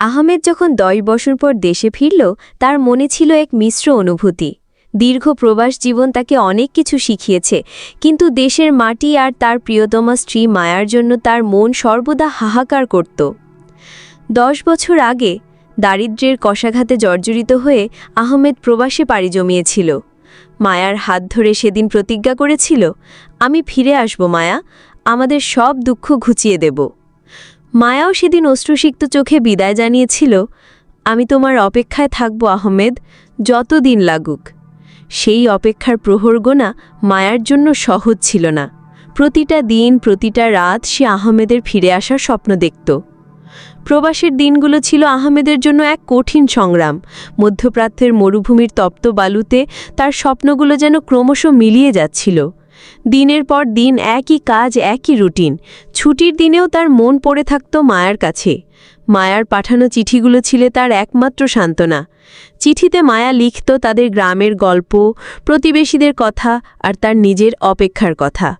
আহমেদ যখন দশ বছর পর দেশে ফিরল, তার মনে ছিল এক মিশ্র অনুভূতি। দীর্ঘ প্রবাস জীবন তাকে অনেক কিছু শিখিয়েছে, কিন্তু দেশের মাটি আর তার প্রিয়তমা স্ত্রী মায়ার জন্য তার মন সর্বদা হাহাকার করত। দশ বছর আগে, দারিদ্র্যের কষাঘাতে জর্জরিত হয়ে আহমেদ প্রবাসে পাড়ি জমিয়েছিল। মায়ার হাত ধরে সেদিন প্রতিজ্ঞা করেছিল, আমি ফিরে আসব মায়া, আমাদের সব দুঃখ ঘুচিয়ে দেব। মায়াও সেদিন অশ্রুসিক্ত চোখে বিদায় জানিয়েছিল, আমি তোমার অপেক্ষায় থাকব, আহমেদ যতদিন লাগুক। সেই অপেক্ষার প্রহর গোনা মায়ার জন্য সহজ ছিল না। প্রতিটা দিন, প্রতিটা রাত সে আহমেদের ফিরে আসার স্বপ্ন দেখত। প্রবাসের দিনগুলো ছিল আহমেদের জন্য এক কঠিন সংগ্রাম। মধ্যপ্রাচ্যের মরুভূমির তপ্ত বালুতে তার স্বপ্নগুলো যেন ক্রমশ মিলিয়ে যাচ্ছিল। দিনের পর দিন একই কাজ, একই রুটিন। ছুটির দিনেও তার মন পড়ে থাকত মায়ার কাছে। মায়ার পাঠানো চিঠিগুলো ছিল তার একমাত্র সান্ত্বনা। চিঠিতে মায়া লিখত তাদের গ্রামের গল্প, প্রতিবেশীদের কথা আর তার নিজের অপেক্ষার কথা।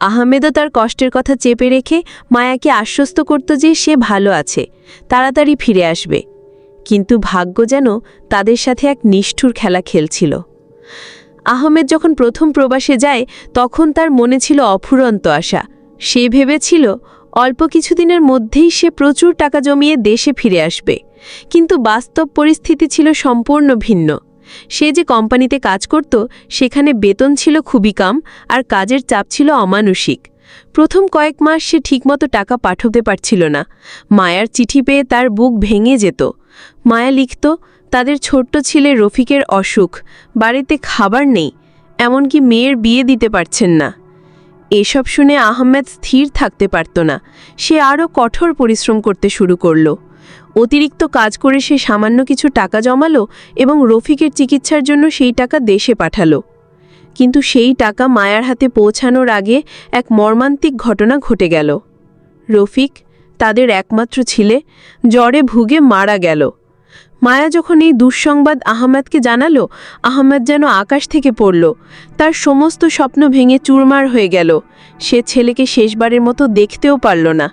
আহমেদও তার কষ্টের কথা চেপে রেখে মায়াকে আশ্বস্ত করত যে সে ভালো আছে, তাড়াতাড়ি ফিরে আসবে। কিন্তু ভাগ্য যেন তাদের সাথে এক নিষ্ঠুর খেলা খেলছিল। আহমেদ যখন প্রথম প্রবাসে যায়, তখন তার মনে ছিল অফুরন্ত আশা। সে ভেবেছিল, অল্প কিছুদিনের মধ্যেই সে প্রচুর টাকা জমিয়ে দেশে ফিরে আসবে। কিন্তু বাস্তব পরিস্থিতি ছিল সম্পূর্ণ ভিন্ন। সে যে কোম্পানিতে কাজ করত, সেখানে বেতন ছিল খুবই কম আর কাজের চাপ ছিল অমানসিক। প্রথম কয়েক মাস সে ঠিকমতো টাকা পাঠাতে পারছিল না। মায়ার চিঠি পেয়ে তার বুক ভেঙে যেত। মায়া লিখত তাদের ছোট্ট ছেলে রফিকের অসুখ, বাড়িতে খাবার নেই, এমনকি মেয়ের বিয়ে দিতে পারছেন না। এসব শুনে আহমেদ স্থির থাকতে পারত না। সে আরও কঠোর পরিশ্রম করতে শুরু করল। অতিরিক্ত কাজ করে সে সামান্য কিছু টাকা জমালো এবং রফিকের চিকিৎসার জন্য সেই টাকা দেশে পাঠালো। কিন্তু সেই টাকা মায়ার হাতে পৌঁছানোর আগে এক মর্মান্তিক ঘটনা ঘটে গেল। রফিক, তাদের একমাত্র ছিলে, জ্বরে ভুগে মারা গেল। মায়া যখন এই দুঃসংবাদ আহমেদকে জানালো, আহমেদ যেন আকাশ থেকে পড়ল। তার সমস্ত স্বপ্ন ভেঙে চুরমার হয়ে গেল। সে ছেলেকে শেষবারের মতো দেখতেও পারল না।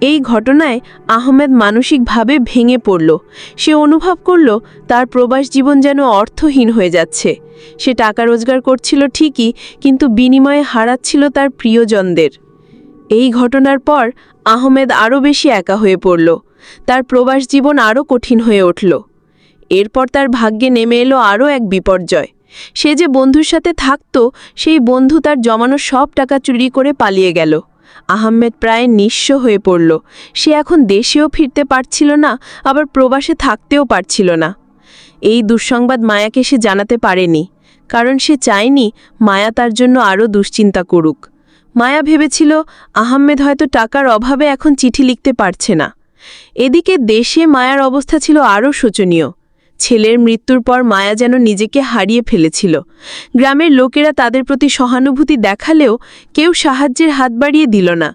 এই ঘটনায় আহমেদ মানসিকভাবে ভেঙে পড়ল। সে অনুভব করল, তার প্রবাস জীবন যেন অর্থহীন হয়ে যাচ্ছে। সে টাকা রোজগার করছিল ঠিকই, কিন্তু বিনিময়ে হারাচ্ছিল তার প্রিয়জনদের। এই ঘটনার পর আহমেদ আরও বেশি একা হয়ে পড়ল। তার প্রবাস জীবন আরও কঠিন হয়ে উঠল। এরপর তার ভাগ্যে নেমে এলো আরও এক বিপর্যয়। সে যে বন্ধুর সাথে থাকত, সেই বন্ধু তার জমানো সব টাকা চুরি করে পালিয়ে গেল। আহমেদ প্রায় নিঃস্ব হয়ে পড়ল। সে এখন দেশেও ফিরতে পারছিল না, আবার প্রবাসে থাকতেও পারছিল না। এই দুঃসংবাদ মায়াকে সে জানাতে পারেনি, কারণ সে চায়নি মায়া তার জন্য আরও দুশ্চিন্তা করুক। মায়া ভেবেছিল, আহমেদ হয়তো টাকার অভাবে এখন চিঠি লিখতে পারছে না। এদিকে দেশে মায়ার অবস্থা ছিল আরও শোচনীয়। ছেলের মৃত্যুর পর মায়া যেন নিজেকে হারিয়ে ফেলেছিল। গ্রামের লোকেরা তাদের প্রতি সহানুভূতি দেখালেও কেউ সাহায্যের হাত বাড়িয়ে দিল না।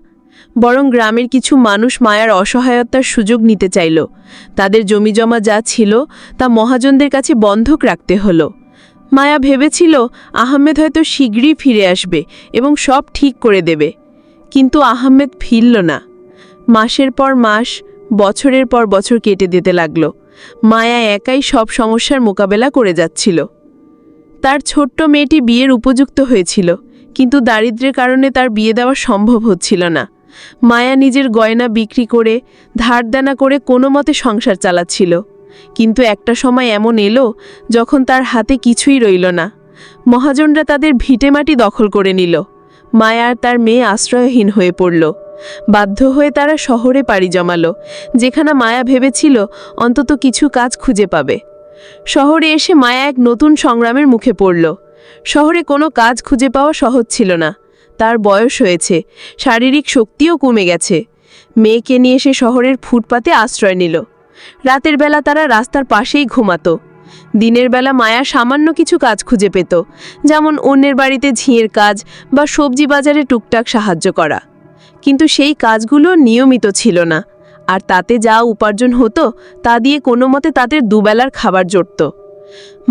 বরং গ্রামের কিছু মানুষ মায়ার অসহায়তার সুযোগ নিতে চাইল। তাদের জমিজমা যা ছিল তা মহাজনদের কাছে বন্ধক রাখতে হলো। মায়া ভেবেছিল, আহমেদ হয়তো শীঘ্রই ফিরে আসবে এবং সব ঠিক করে দেবে। কিন্তু আহমেদ ফিরল না। মাসের পর মাস বছরের পর বছর কেটে দিতে লাগল। মায়া একাই সব সমস্যার মোকাবেলা করে যাচ্ছিল। তার ছোট্ট মেয়েটি বিয়ের উপযুক্ত হয়েছিল, কিন্তু দারিদ্র্যের কারণে তার বিয়ে দেওয়া সম্ভব হচ্ছিল না। মায়া নিজের গয়না বিক্রি করে, ধারদানা করে কোনো মতে সংসার চালাচ্ছিল। কিন্তু একটা সময় এমন এলো যখন তার হাতে কিছুই রইল না। মহাজনরা তাদের ভিটেমাটি দখল করে নিল। মায়া আর তার মেয়ে আশ্রয়হীন হয়ে পড়ল। বাধ্য হয়ে তারা শহরে পাড়ি জমালো, যেখানে মায়া ভেবেছিল অন্তত কিছু কাজ খুঁজে পাবে। শহরে এসে মায়া এক নতুন সংগ্রামের মুখে পড়ল। শহরে কোনো কাজ খুঁজে পাওয়া সহজ ছিল না। তার বয়স হয়েছে, শারীরিক শক্তিও কমে গেছে। মেয়েকে নিয়ে সে শহরের ফুটপাতে আশ্রয় নিল। রাতের বেলা তারা রাস্তার পাশেই ঘুমাতো। দিনের বেলা মায়া সামান্য কিছু কাজ খুঁজে পেত, যেমন অন্যের বাড়িতে ঝিঁয়ের কাজ বা সবজি বাজারে টুকটাক সাহায্য করা। কিন্তু সেই কাজগুলো নিয়মিত ছিল না। আর তাতে যা উপার্জন হতো, তা দিয়ে কোনো মতে তাদের দুবেলার খাবার জড়ত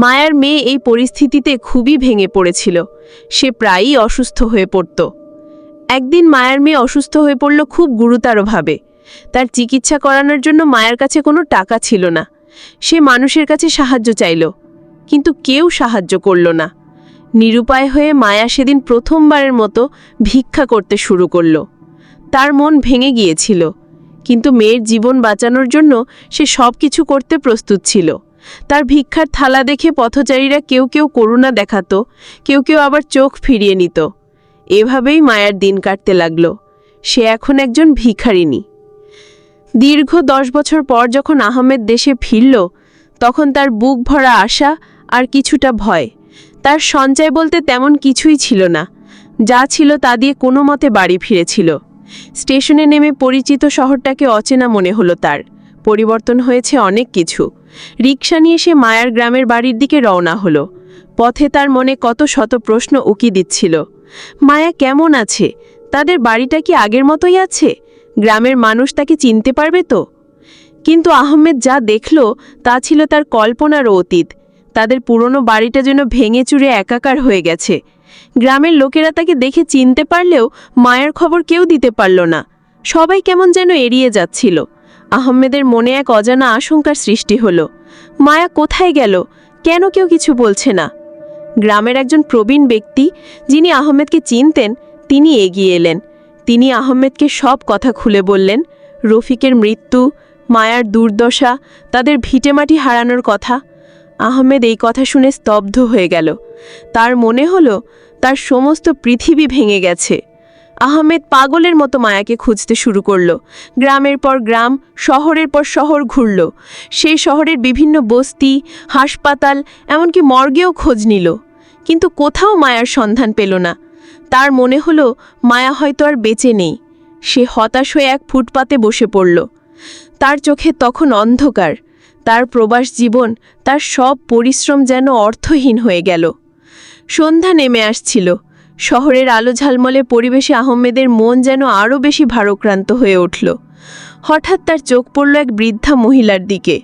মায়ার মেয়ে এই পরিস্থিতিতে খুবই ভেঙে পড়েছিল। সে প্রায়ই অসুস্থ হয়ে পড়ত। একদিন মায়ার মেয়ে অসুস্থ হয়ে পড়ল খুব গুরুতরভাবে। তার চিকিৎসা করানোর জন্য মায়ের কাছে কোনো টাকা ছিল না। সে মানুষের কাছে সাহায্য চাইল, কিন্তু কেউ সাহায্য করল না। নিরুপায় হয়ে মায়া সেদিন প্রথমবারের মতো ভিক্ষা করতে শুরু করল। তার মন ভেঙে গিয়েছিল। কিন্তু মেয়ের জীবন বাঁচানোর জন্য সে সব কিছু করতে প্রস্তুত ছিল। তার ভিক্ষার থালা দেখে পথচারীরা কেউ কেউ করুণা দেখাত, কেউ কেউ আবার চোখ ফিরিয়ে নিত। এভাবেই মায়ার দিন কাটতে লাগল। সে এখন একজন ভিখারিনী দীর্ঘ দশ বছর পর যখন আহমেদ দেশে ফিরল, তখন তার বুক ভরা আশা আর কিছুটা ভয়। তার সঞ্চয় বলতে তেমন কিছুই ছিল না। যা ছিল তা দিয়ে কোনো মতে বাড়ি ফিরেছিল। স্টেশনে নেমে পরিচিত শহরটাকে অচেনা মনে হলো তার। পরিবর্তন হয়েছে অনেক কিছু। রিক্সা নিয়ে সে মায়ার গ্রামের বাড়ির দিকে রওনা হলো। পথে তার মনে কত শত প্রশ্ন উকি দিচ্ছিল। মায়া কেমন আছে? তাদের বাড়িটা কি আগের মতোই আছে? গ্রামের মানুষ তাকে চিনতে পারবে তো? কিন্তু আহমেদ যা দেখল, তা ছিল তার কল্পনারও অতীত। তাদের পুরনো বাড়িটা যেন ভেঙে চুরে একাকার হয়ে গেছে। গ্রামের লোকেরা তাকে দেখে চিনতে পারলেও মায়ের খবর কেউ দিতে পারল না। সবাই কেমন যেন এড়িয়ে যাচ্ছিল। আহমেদের মনে এক অজানা আশঙ্কার সৃষ্টি হলো। মায়া কোথায় গেল? কেন কেউ কিছু বলছে না? গ্রামের একজন প্রবীণ ব্যক্তি যিনি আহমেদকে চিনতেন, তিনি এগিয়ে এলেন। তিনি আহমেদকে সব কথা খুলে বললেন। রফিকের মৃত্যু, মায়ার দুর্দশা, তাদের ভিটেমাটি হারানোর কথা আহমেদ এই কথা শুনে স্তব্ধ হয়ে গেল। তার মনে হলো, তার সমস্ত পৃথিবী ভেঙে গেছে। আহমেদ পাগলের মতো মায়াকে খুঁজতে শুরু করল। গ্রামের পর গ্রাম, শহরের পর শহর ঘুরল। সেই শহরের বিভিন্ন বস্তি, হাসপাতাল, এমনকি মর্গেও খোঁজ নিল। কিন্তু কোথাও মায়ার সন্ধান পেল না। তার মনে হলো, মায়া হয়তো আর বেঁচে নেই। সে হতাশ হয়ে এক ফুটপাতে বসে পড়ল। তার চোখে তখন অন্ধকার। তার প্রবাস জীবন, তার সব পরিশ্রম যেন অর্থহীন হয়ে গেল। সন্ধ্যা নেমে আসছিল। শহরের আলো ঝালমলে পরিবেশে আহমেদের মন যেন আরও বেশি ভারক্রান্ত হয়ে উঠল। হঠাৎ তার চোখ পড়ল এক বৃদ্ধা মহিলার দিকে।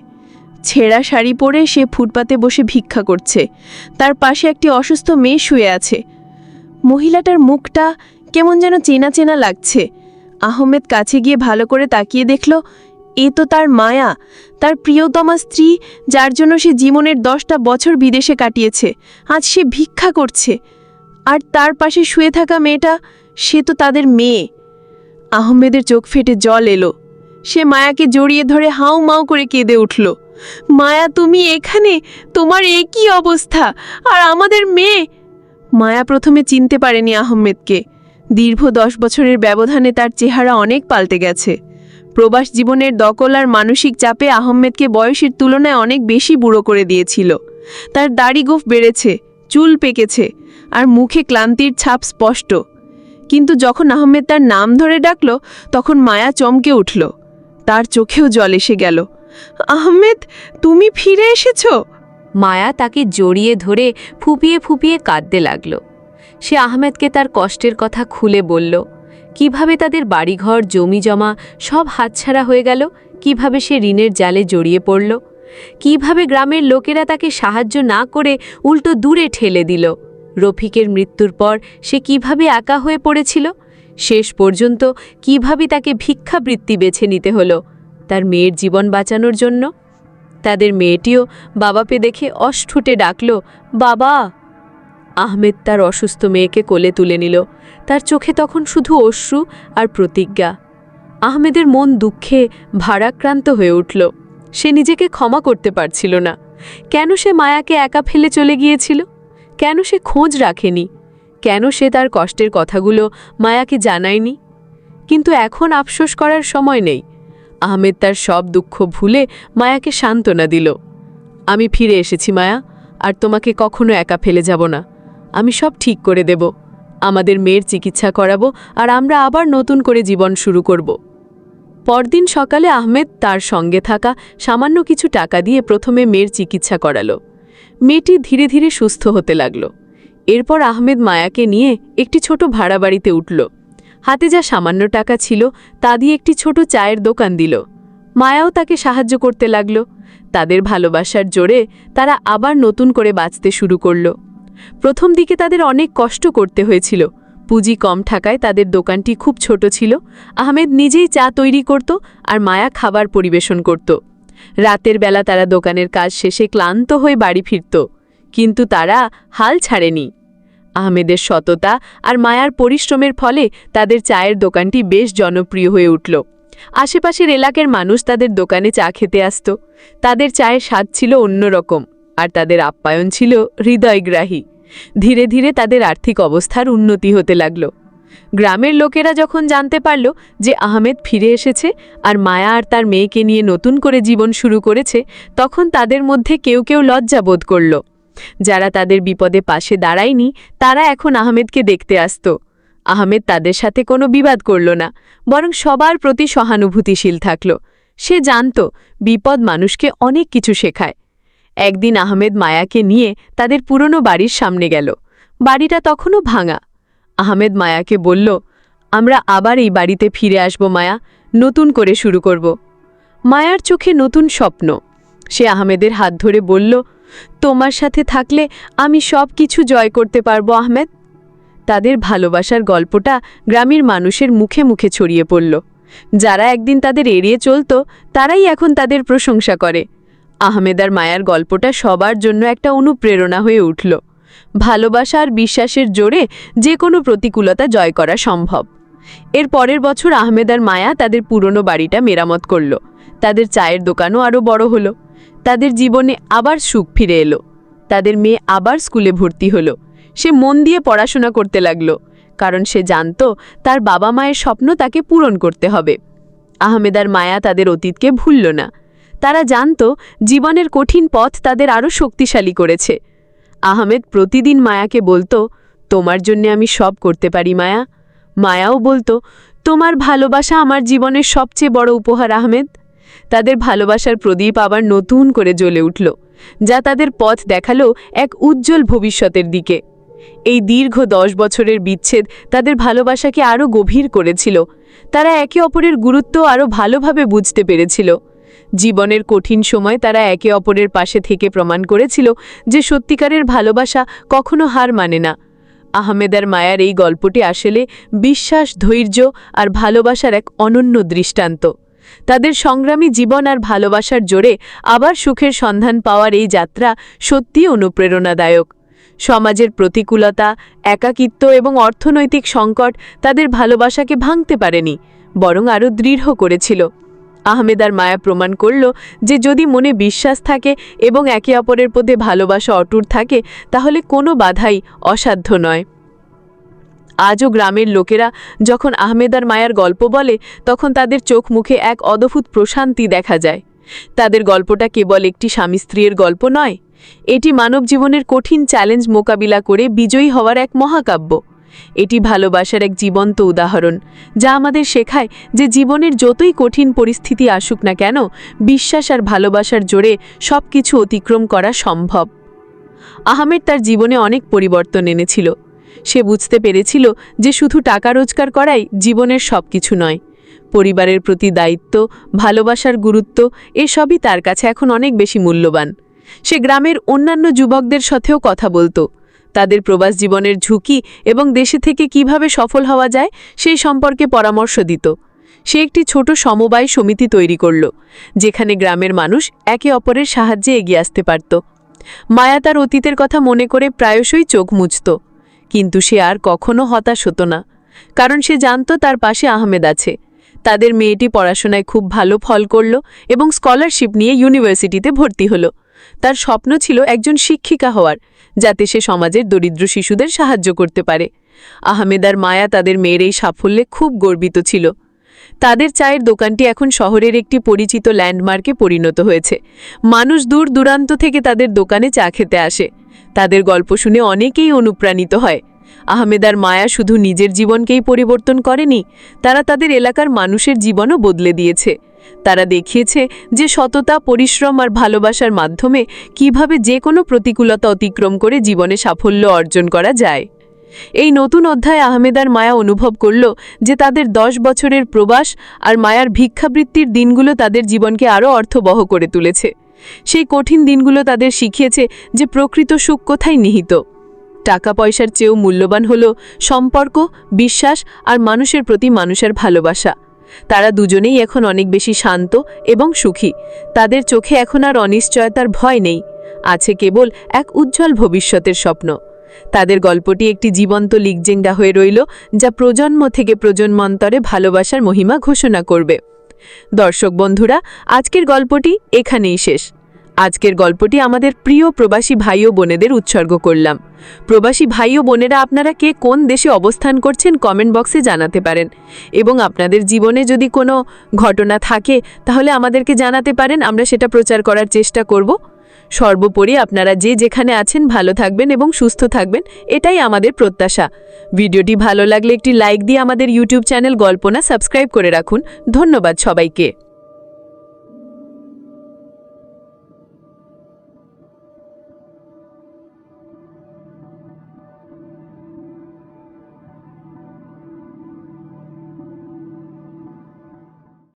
ছেঁড়া শাড়ি পরে সে ফুটপাতে বসে ভিক্ষা করছে। তার পাশে একটি অসুস্থ মেয়ে শুয়ে আছে। মহিলাটার মুখটা কেমন যেন চেনা চেনা লাগছে। আহমেদ কাছে গিয়ে ভালো করে তাকিয়ে দেখল এ তো তার মায়া, তার প্রিয়তমা স্ত্রী, যার জন্য সে জীবনের দশটা বছর বিদেশে কাটিয়েছে, আজ সে ভিক্ষা করছে, আর তার পাশে শুয়ে থাকা মেয়েটা, সে তো তাদের মেয়ে। আহমেদের চোখ ফেটে জল এলো। সে মায়াকে জড়িয়ে ধরে হাউ মাউ করে কেঁদে উঠল। মায়া, তুমি এখানে? তোমার এ কি অবস্থা, আর আমাদের মেয়ে? মায়া প্রথমে চিনতে পারেনি আহমেদকে। দীর্ঘ দশ বছরের ব্যবধানে তার চেহারা অনেক পাল্টে গেছে। প্রবাস জীবনের দকল আর মানসিক চাপে আহমেদকে বয়সের তুলনায় অনেক বেশি বুড়ো করে দিয়েছিল। তার দাড়ি গোফ বেড়েছে, চুল পেকেছে আর মুখে ক্লান্তির ছাপ স্পষ্ট। কিন্তু যখন আহমেদ তার নাম ধরে ডাকল, তখন মায়া চমকে উঠল। তার চোখেও জল এসে গেল। আহমেদ, তুমি ফিরে এসেছ? মায়া তাকে জড়িয়ে ধরে ফুপিয়ে ফুপিয়ে কাঁদতে লাগল। সে আহমেদকে তার কষ্টের কথা খুলে বলল কীভাবে তাদের বাড়িঘর জমি জমা সব হাতছাড়া হয়ে গেল? কীভাবে সে ঋণের জালে জড়িয়ে পড়ল? কীভাবে গ্রামের লোকেরা তাকে সাহায্য না করে উল্টো দূরে ঠেলে দিল? রফিকের মৃত্যুর পর সে কীভাবে একা হয়ে পড়েছিল? শেষ পর্যন্ত কীভাবে তাকে ভিক্ষাবৃত্তি বেছে নিতে হলো? তার মেয়ের জীবন বাঁচানোর জন্য? তাদের মেয়েটিও বাবাপে দেখে অষ্ঠুটে ডাকল, বাবা! আহমেদ তার অসুস্থ মেয়েকে কোলে তুলে নিল। তার চোখে তখন শুধু অশ্রু আর প্রতিজ্ঞা। আহমেদের মন দুঃখে ভারাক্রান্ত হয়ে উঠল। সে নিজেকে ক্ষমা করতে পারছিল না। কেন সে মায়াকে একা ফেলে চলে গিয়েছিল? কেন সে খোঁজ রাখেনি? কেন সে তার কষ্টের কথাগুলো মায়াকে জানায়নি? কিন্তু এখন আফসোস করার সময় নেই। আহমেদ তার সব দুঃখ ভুলে মায়াকে সান্ত্বনা দিল। আমি ফিরে এসেছি মায়া, আর তোমাকে কখনো একা ফেলে যাব না। আমি সব ঠিক করে দেব। আমাদের মেয়ের চিকিৎসা করাবো আর আমরা আবার নতুন করে জীবন শুরু করব। পরদিন সকালে আহমেদ তার সঙ্গে থাকা সামান্য কিছু টাকা দিয়ে প্রথমে মেয়ের চিকিৎসা করালো। মেয়েটি ধীরে ধীরে সুস্থ হতে লাগল। এরপর আহমেদ মায়াকে নিয়ে একটি ছোট ভাড়া বাড়িতে উঠল। হাতে যা সামান্য টাকা ছিল তা দিয়ে একটি ছোট চায়ের দোকান দিল। মায়াও তাকে সাহায্য করতে লাগল। তাদের ভালোবাসার জোরে তারা আবার নতুন করে বাঁচতে শুরু করল। প্রথম দিকে তাদের অনেক কষ্ট করতে হয়েছিল। পুঁজি কম থাকায় তাদের দোকানটি খুব ছোট ছিল। আহমেদ নিজেই চা তৈরি করত আর মায়া খাবার পরিবেশন করত। রাতের বেলা তারা দোকানের কাজ শেষে ক্লান্ত হয়ে বাড়ি ফিরত। কিন্তু তারা হাল ছাড়েনি। আহমেদের সততা আর মায়ার পরিশ্রমের ফলে তাদের চায়ের দোকানটি বেশ জনপ্রিয় হয়ে উঠল। আশেপাশের এলাকার মানুষ তাদের দোকানে চা খেতে আসত। তাদের চায়ের স্বাদ ছিল অন্যরকম। আর তাদের আপ্যায়ন ছিল হৃদয়গ্রাহী। ধীরে ধীরে তাদের আর্থিক অবস্থার উন্নতি হতে লাগল। গ্রামের লোকেরা যখন জানতে পারল যে আহমেদ ফিরে এসেছে আর মায়া আর তার মেয়েকে নিয়ে নতুন করে জীবন শুরু করেছে, তখন তাদের মধ্যে কেউ কেউ লজ্জা বোধ করল। যারা তাদের বিপদে পাশে দাঁড়ায়নি, তারা এখন আহমেদকে দেখতে আসত। আহমেদ তাদের সাথে কোনো বিবাদ করল না, বরং সবার প্রতি সহানুভূতিশীল থাকল। সে জানত বিপদ মানুষকে অনেক কিছু শেখায়। একদিন আহমেদ মায়াকে নিয়ে তাদের পুরনো বাড়ির সামনে গেল। বাড়িটা তখনও ভাঙা। আহমেদ মায়াকে বলল, আমরা আবার এই বাড়িতে ফিরে আসব মায়া, নতুন করে শুরু করব। মায়ার চোখে নতুন স্বপ্ন। সে আহমেদের হাত ধরে বলল, তোমার সাথে থাকলে আমি সব কিছু জয় করতে পারব, আহমেদ। তাদের ভালোবাসার গল্পটা গ্রামের মানুষের মুখে মুখে ছড়িয়ে পড়ল। যারা একদিন তাদের এড়িয়ে চলত, তারাই এখন তাদের প্রশংসা করে। আহমেদ আর মায়ার গল্পটা সবার জন্য একটা অনুপ্রেরণা হয়ে উঠল। ভালোবাসা আর বিশ্বাসের জোরে যে কোনো প্রতিকূলতা জয় করা সম্ভব। এর পরের বছর আহমেদ আর মায়া তাদের পুরনো বাড়িটা মেরামত করল। তাদের চায়ের দোকানও আরও বড় হলো। তাদের জীবনে আবার সুখ ফিরে এলো। তাদের মেয়ে আবার স্কুলে ভর্তি হলো। সে মন দিয়ে পড়াশোনা করতে লাগল, কারণ সে জানত তার বাবা মায়ের স্বপ্ন তাকে পূরণ করতে হবে। আহমেদ আর মায়া তাদের অতীতকে ভুলল না। তারা জানত জীবনের কঠিন পথ তাদের আরও শক্তিশালী করেছে। আহমেদ প্রতিদিন মায়াকে বলতো, তোমার জন্যে আমি সব করতে পারি, মায়া। মায়াও বলতো, তোমার ভালোবাসা আমার জীবনের সবচেয়ে বড় উপহার, আহমেদ। তাদের ভালোবাসার প্রদীপ আবার নতুন করে জ্বলে উঠল, যা তাদের পথ দেখাল এক উজ্জ্বল ভবিষ্যতের দিকে। এই দীর্ঘ দশ বছরের বিচ্ছেদ তাদের ভালোবাসাকে আরও গভীর করেছিল। তারা একে অপরের গুরুত্ব আরও ভালোভাবে বুঝতে পেরেছিল। জীবনের কঠিন সময় তারা একে অপরের পাশে থেকে প্রমাণ করেছিল যে সত্যিকারের ভালোবাসা কখনো হার মানে না। আহমেদার মায়ার এই গল্পটি আসলে বিশ্বাস, ধৈর্য আর ভালোবাসার এক অনন্য দৃষ্টান্ত। তাদের সংগ্রামী জীবন আর ভালোবাসার জোরে আবার সুখের সন্ধান পাওয়ার এই যাত্রা সত্যিই অনুপ্রেরণাদায়ক। সমাজের প্রতিকূলতা, একাকিত্ব এবং অর্থনৈতিক সংকট তাদের ভালোবাসাকে ভাঙতে পারেনি, বরং আরও দৃঢ় করেছিল। আহমেদ আর মায়া প্রমাণ করল যে যদি মনে বিশ্বাস থাকে এবং একে অপরের প্রতি ভালোবাসা অটুট থাকে, তাহলে কোনো বাধাই অসাধ্য নয়। আজও গ্রামের লোকেরা যখন আহমেদ আর মায়ার গল্প বলে, তখন তাদের চোখ মুখে এক অদ্ভুত প্রশান্তি দেখা যায়। তাদের গল্পটা কেবল একটি স্বামী স্ত্রীর গল্প নয়, এটি মানব জীবনের কঠিন চ্যালেঞ্জ মোকাবিলা করে বিজয়ী হওয়ার এক মহাকাব্য। এটি ভালোবাসার এক জীবন্ত উদাহরণ, যা আমাদের শেখায় যে জীবনের যতই কঠিন পরিস্থিতি আসুক না কেন, বিশ্বাস আর ভালোবাসার জোরে সব কিছু অতিক্রম করা সম্ভব। আহমেদ তার জীবনে অনেক পরিবর্তন এনেছিল। সে বুঝতে পেরেছিল যে শুধু টাকা রোজগার করাই জীবনের সব কিছু নয়। পরিবারের প্রতি দায়িত্ব, ভালোবাসার গুরুত্ব, এসবই তার কাছে এখন অনেক বেশি মূল্যবান। সে গ্রামের অন্যান্য যুবকদের সাথেও কথা বলতো। তাদের প্রবাস জীবনের ঝুঁকি এবং দেশে থেকে কীভাবে সফল হওয়া যায় সেই সম্পর্কে পরামর্শ দিত। সে একটি ছোট সমবায় সমিতি তৈরি করল, যেখানে গ্রামের মানুষ একে অপরের সাহায্যে এগিয়ে আসতে পারত। মায়া তার অতীতের কথা মনে করে প্রায়শই চোখ মুছত, কিন্তু সে আর কখনো হতাশ হতো না, কারণ সে জানত তার পাশে আহমেদ আছে। তাদের মেয়েটি পড়াশোনায় খুব ভালো ফল করল এবং স্কলারশিপ নিয়ে ইউনিভার্সিটিতে ভর্তি হলো। তার স্বপ্ন ছিল একজন শিক্ষিকা হওয়ার, যাতে সে সমাজের দরিদ্র শিশুদের সাহায্য করতে পারে। আহমেদার মায়া তাদের মেয়ের এই সাফল্যে খুব গর্বিত ছিল। তাদের চায়ের দোকানটি এখন শহরের একটি পরিচিত ল্যান্ডমার্কে পরিণত হয়েছে। মানুষ দূর দূরান্ত থেকে তাদের দোকানে চা খেতে আসে। তাদের গল্প শুনে অনেকেই অনুপ্রাণিত হয়। আহমেদার মায়া শুধু নিজের জীবনকেই পরিবর্তন করেনি, তারা তাদের এলাকার মানুষের জীবনও বদলে দিয়েছে। তারা দেখিয়েছে যে সততা, পরিশ্রম আর ভালোবাসার মাধ্যমে কীভাবে যে কোনো প্রতিকূলতা অতিক্রম করে জীবনে সাফল্য অর্জন করা যায়। এই নতুন অধ্যায় আহমেদার মায়া অনুভব করল যে তাদের দশ বছরের প্রবাস আর মায়ার ভিক্ষাবৃত্তির দিনগুলো তাদের জীবনকে আরও অর্থবহ করে তুলেছে। সেই কঠিন দিনগুলো তাদের শিখিয়েছে যে প্রকৃত সুখ কোথায় নিহিত। টাকা পয়সার চেয়েও মূল্যবান হল সম্পর্ক, বিশ্বাস আর মানুষের প্রতি মানুষের ভালোবাসা। তারা দুজনেই এখন অনেক বেশি শান্ত এবং সুখী। তাদের চোখে এখন আর অনিশ্চয়তার ভয় নেই। আছে কেবল এক উজ্জ্বল ভবিষ্যতের স্বপ্ন। তাদের গল্পটি একটি জীবন্ত লিগজেংডা হয়ে রইল, যা প্রজন্ম থেকে প্রজন্মান্তরে ভালোবাসার মহিমা ঘোষণা করবে। দর্শক বন্ধুরা, আজকের গল্পটি এখানেই শেষ। আজকের গল্পটি আমাদের প্রিয় প্রবাসী ভাই ও বোনেদের উৎসর্গ করলাম। প্রবাসী ভাই ও বোনেরা আপনারা কে কোন দেশে অবস্থান করছেন কমেন্ট বক্সে জানাতে পারেন এবং আপনাদের জীবনে যদি কোনো ঘটনা থাকে তাহলে আমাদেরকে জানাতে পারেন, আমরা সেটা প্রচার করার চেষ্টা করব। সর্বোপরি আপনারা যে যেখানে আছেন ভালো থাকবেন এবং সুস্থ থাকবেন, এটাই আমাদের প্রত্যাশা। ভিডিওটি ভালো লাগলে একটি লাইক দিয়ে আমাদের ইউটিউব চ্যানেল গল্পনা সাবস্ক্রাইব করে রাখুন। ধন্যবাদ সবাইকে।